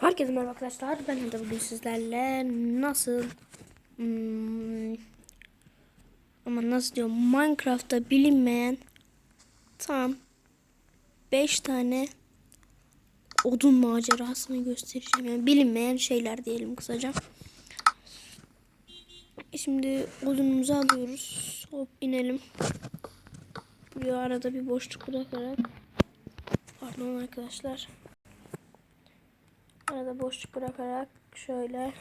Herkese merhaba arkadaşlar. Ben de bugün sizlerle nasıl hmm, ama nasıl diyorum Minecraft'ta bilinmeyen tam 5 tane odun macerasını göstereceğim. Yani bilinmeyen şeyler diyelim kısaca. Şimdi odunumuzu alıyoruz. Hop inelim. Buraya arada bir boşluk bırakarak pardon arkadaşlar. Arada boşluk bırakarak şöyle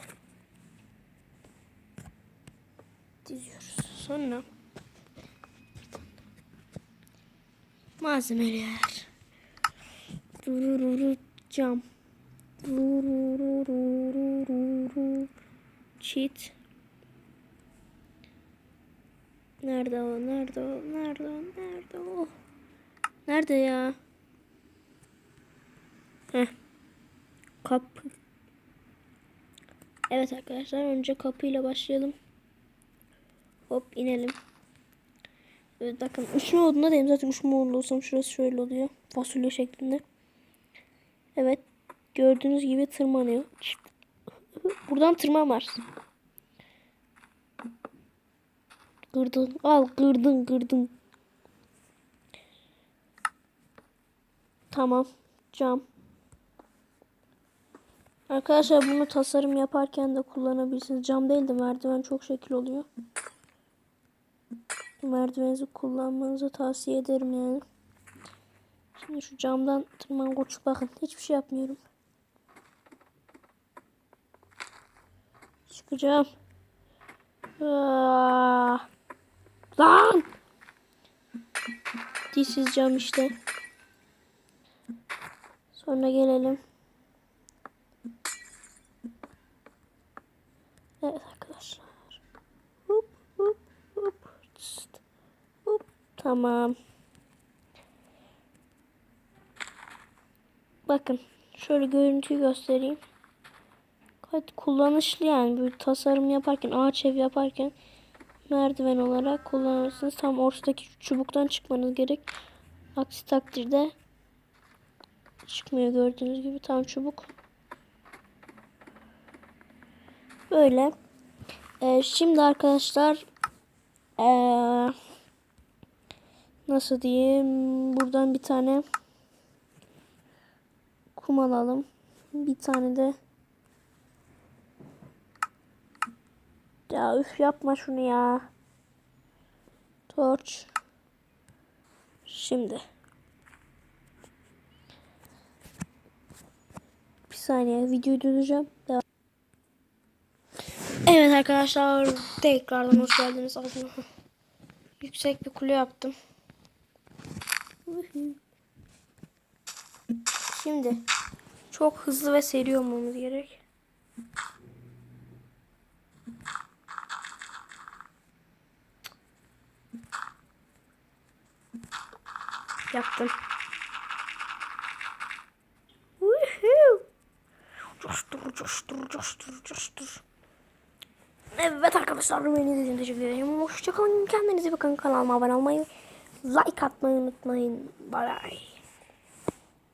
diziyoruz. Sonra malzemeler. Durururu cam. Durururu çit. Nerede o? Nerede o? Nerede o? Nerede o? Nerede ya? Heh. Kapı. Evet arkadaşlar önce kapıyla başlayalım. Hop inelim. Evet bakın uçma modunda değilim. Zaten uçma olsam şurası şöyle oluyor. Fasulye şeklinde. Evet. Gördüğünüz gibi tırmanıyor. Buradan tırmanmaz. Kırdın. Al kırdın kırdın. Tamam. Cam. Arkadaşlar bunu tasarım yaparken de kullanabilirsiniz. Cam değil de merdiven çok şekil oluyor. Merdivenizi kullanmanızı tavsiye ederim yani. Şimdi şu camdan tırmangoç bakın. Hiçbir şey yapmıyorum. Çıkacağım. Aa, lan! Dişsiz cam işte. Sonra gelelim. Evet arkadaşlar. Hop hop hop. Çıst. Hop. Tamam. Bakın şöyle görüntüyü göstereyim. Gayet kullanışlı yani bir tasarım yaparken ağaç ev yaparken merdiven olarak kullanırsınız. Tam ortadaki çubuktan çıkmanız gerek. Aksi takdirde çıkmıyor gördüğünüz gibi tam çubuk. Böyle. Ee, şimdi arkadaşlar ee, nasıl diyeyim buradan bir tane kum alalım. Bir tane de ya üf yapma şunu ya. Torç. Şimdi. Bir saniye videoyu durduracağım. Devam. Evet arkadaşlar tekrardan hoş geldiniz. Yüksek bir kule yaptım. Şimdi çok hızlı ve seri olmamız gerek. Yaptım. Coştur, coştur, coştur, coştur. Evet arkadaşlar beni izlediğiniz için teşekkür ederim. Hoşçakalın. Kendinize bakın. Kanalıma abone olmayı, like atmayı unutmayın. Bye bye.